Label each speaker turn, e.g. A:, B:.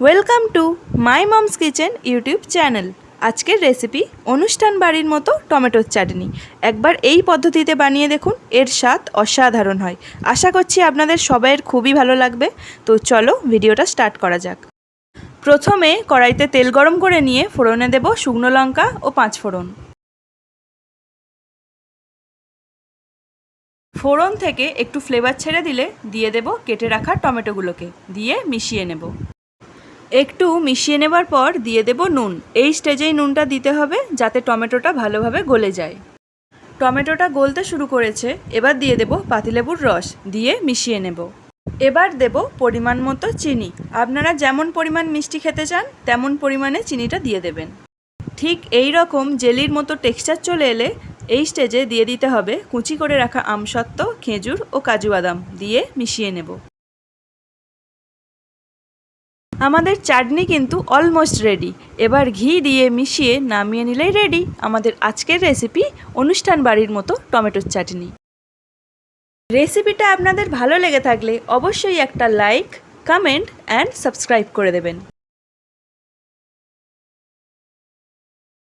A: Welcome to my mom's kitchen YouTube channel. আজকের recipe অনুষ্ঠান বাড়ির মতো টমেটোর চাটনি। একবার এই পদ্ধতিতে বানিয়ে দেখুন, এর স্বাদ অসাধারণ হয়। আশা করছি আপনাদের সবাইয়ের খুবই ভালো লাগবে। তো চলো ভিডিওটা স্টার্ট করা যাক। প্রথমে কড়াইতে তেল গরম করে নিয়ে ফোড়নে দেব শুকনো লঙ্কা ও পাঁচ ফোড়ন। ফোড়ন থেকে একটু ফ্লেভার ছেড়ে দিলে দিয়ে দেব কেটে রাখা টমেটোগুলোকে। দিয়ে মিশিয়ে নেব। একটু মিশিয়ে নেবার পর দিয়ে দেব নুন। এই স্টেজেই নুনটা দিতে হবে যাতে টমেটোটা ভালোভাবে গলে যায়। টমেটোটা গলতে শুরু করেছে, এবার দিয়ে দেব পাতিলেবুর রস, দিয়ে মিশিয়ে নেব। এবার দেব পরিমাণ মতো চিনি। আপনারা যেমন পরিমাণ মিষ্টি খেতে চান, তেমন পরিমাণে চিনিটা দিয়ে দেবেন। ঠিক এই রকম জেলির মতো টেক্সচার চলে এলে এই স্টেজে দিয়ে দিতে হবে কুচি করে রাখা আমসত্ত্ব, খেজুর ও কাজু বাদাম, দিয়ে মিশিয়ে নেব। আমাদের চাটনি কিন্তু অলমোস্ট রেডি এবার ঘি দিয়ে মিশিয়ে নামিয়ে নিলেই রেডি আমাদের আজকের রেসিপি অনুষ্ঠান বাড়ির মতো টমেটোর চাটনি। রেসিপিটা আপনাদের ভালো লেগে থাকলে অবশ্যই একটা লাইক কমেন্ট অ্যান্ড সাবস্ক্রাইব করে দেবেন।